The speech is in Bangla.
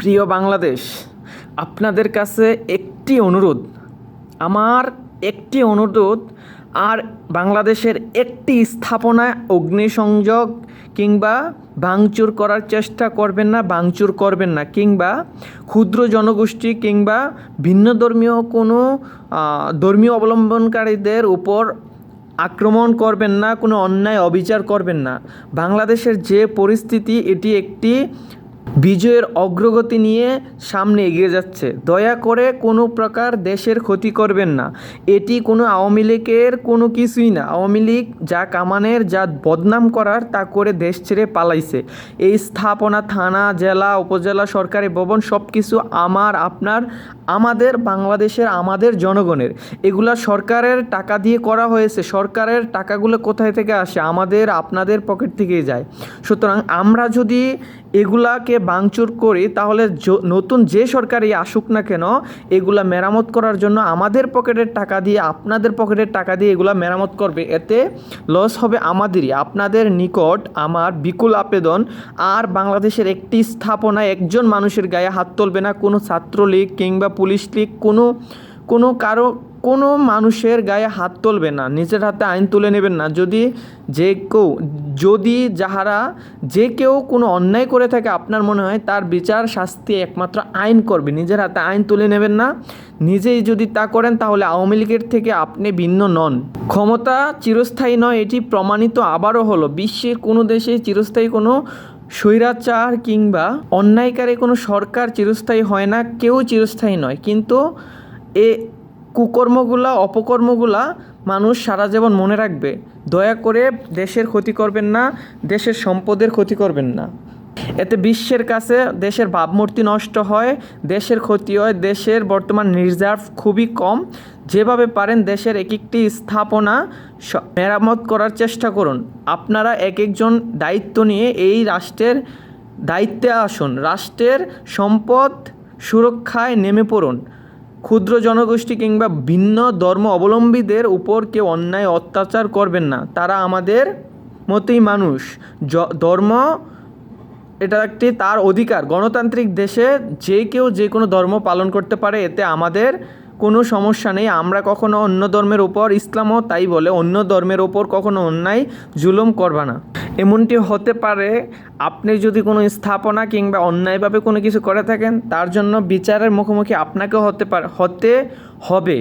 প্রিয় বাংলাদেশ, আপনাদের কাছে একটি অনুরোধ। আমার একটি অনুরোধ, আর বাংলাদেশের একটি স্থাপনায় অগ্নিসংযোগ কিংবা ভাঙচুর করার চেষ্টা করবেন না, ভাঙচুর করবেন না, কিংবা ক্ষুদ্র জনগোষ্ঠী কিংবা ভিন্ন ধর্মীয় কোনো ধর্মীয় অবলম্বনকারীদের উপর আক্রমণ করবেন না, কোনো অন্যায় অবিচার করবেন না। বাংলাদেশের যে পরিস্থিতি, এটি একটি বিজয়ের অগ্রগতি নিয়ে সামনে এগিয়ে যাচ্ছে। দয়া করে কোনো প্রকার দেশের ক্ষতি করবেন না। এটি কোনো আওয়ামী লীগের কোনো কিছুই না। আওয়ামী লীগ যা কামানের, যা বদনাম করার, তা করে দেশ ছেড়ে পালাইছে। এই স্থাপনা, থানা, জেলা, উপজেলা, সরকারি ভবন সব কিছু আমার, আপনার, আমাদের, বাংলাদেশের, আমাদের জনগণের। এগুলা সরকারের টাকা দিয়ে করা হয়েছে। সরকারের টাকাগুলো কোথায় থেকে আসে? আমাদের, আপনাদের পকেট থেকেই যায়। সুতরাং আমরা যদি এগুলাকে ভাঙচুর করি, তাহলে নতুন যে সরকারই আসুক না কেন, এগুলা মেরামত করার জন্য আমাদের পকেটের টাকা দিয়ে, আপনাদের পকেটের টাকা দিয়ে এগুলা মেরামত করবে। এতে লস হবে আমাদেরই, আপনাদের নিকট আমার বিকুল আবেদন। আর বাংলাদেশের একটি স্থাপনায় একজন মানুষের গায়ে হাত তুলবে না, কোনো ছাত্রলীগ কিংবা পুলিশ লীগ, কোনো কোনো কারও কোনো মানুষের গায়ে হাত তুলবে না, নিজের হাতে আইন তুলে নেবেন না। যদি যে কেউ, যদি যাহারা, যে কেউ কোনো অন্যায় করে থাকে আপনার মনে হয়, তার বিচার শাস্তি একমাত্র আইন করবে। নিজের হাতে আইন তুলে নেবেন না। নিজেই যদি তা করেন, তাহলে আওয়ামী লীগের থেকে আপনি ভিন্ন নন। ক্ষমতা চিরস্থায়ী নয়, এটি প্রমাণিত আবারও হলো। বিশ্বের কোনো দেশে চিরস্থায়ী কোনো স্বৈরাচার কিংবা অন্যায়কারী কোনো সরকার চিরস্থায়ী হয় না, কেউ চিরস্থায়ী নয়। কিন্তু এ কুকর্মগুলা, অপকর্মগুলা মানুষ সারা জীবন মনে রাখবে। দয়া করে দেশের ক্ষতি করবেন না, দেশের সম্পদের ক্ষতি করবেন না। এতে বিশ্বের কাছে দেশের ভাবমূর্তি নষ্ট হয়, দেশের ক্ষতি হয়, দেশের বর্তমান রিজার্ভ খুবই কম। যেভাবে পারেন দেশের এক একটি স্থাপনা মেরামত করার চেষ্টা করুন। আপনারা এক একজন দায়িত্ব নিয়ে এই রাষ্ট্রের দায়িত্বে আসুন। রাষ্ট্রের সম্পদ সুরক্ষায় নেমে পড়ুন। ক্ষুদ্র জনগোষ্ঠী কিংবা ভিন্ন ধর্ম অবলম্বীদের উপর কেউ অন্যায়, অত্যাচার করবেন না। তারা আমাদের মতোই মানুষ। ধর্ম এটা একটি তার অধিকার। গণতান্ত্রিক দেশে যে কেউ যে কোনো ধর্ম পালন করতে পারে, এতে আমাদের কোনো সমস্যা নেই। আমরা কখনো অন্য ধর্মের ওপর ইসলামও তাই বলে, অন্য ধর্মের ওপর কখনো অন্যায়, জুলুম করবা না। এমনটি হতে পারে আপনি যদি কোনো স্থাপনা কিংবা অন্যায়ভাবে কোনো কিছু করে থাকেন, তার জন্য বিচারের মুখোমুখি আপনাকেও হতে পারে, হতে হবে।